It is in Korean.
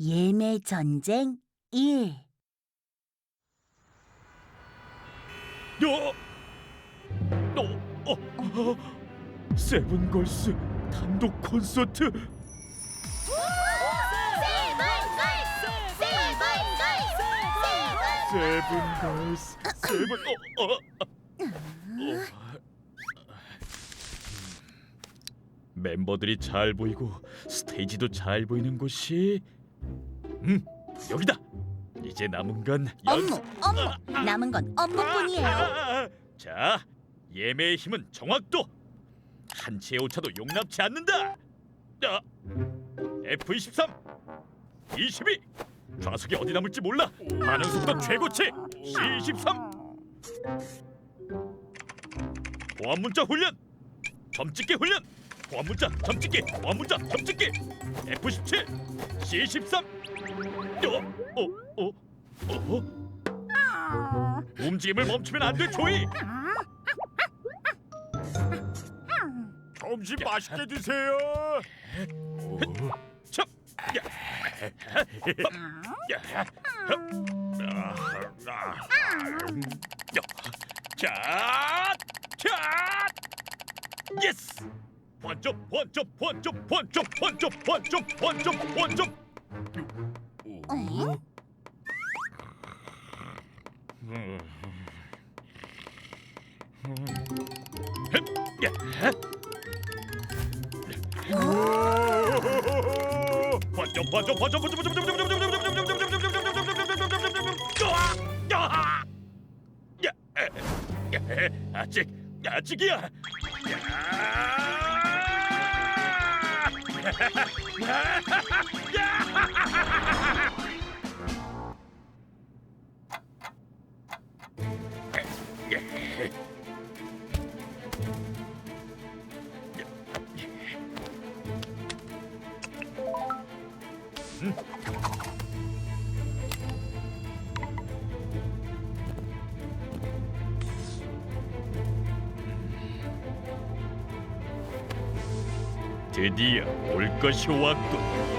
예매 전쟁 1 어? 어? 어? 세븐걸스 단독 콘서트 세븐걸스 세븐 어? 어? 어. 멤버들이 잘 보이고 스테이지도 잘 보이는 곳이 음 여기다 이제 남은 건 업무 업무 남은 건 업무뿐이에요 아, 자, 예매의 힘은 정확도. 한치의 오차도 용납치 않는다. 아, F23, 22. 좌석이 어디 남을지 몰라. 반응 속도 최고치. C23. 보안 문자 훈련. 점찍기 훈련. 보안 문자 점찍기. 보안 문자 점찍기. F17, C13. 어, 어, 어, 어. 움직임을 멈추면 안 돼, 조이. 점심 맛있게 드세요. 참. 야. 야. 야. 자. 자. 예스. 번쩍 번쩍 번쩍 번쩍 번쩍 번쩍 번쩍 번쩍. 어? 야. 번쩍 번쩍 번쩍 번쩍 번쩍 번쩍 번쩍 아직 아직이야. Mm-hmm. 드디어 올 것이 왔군.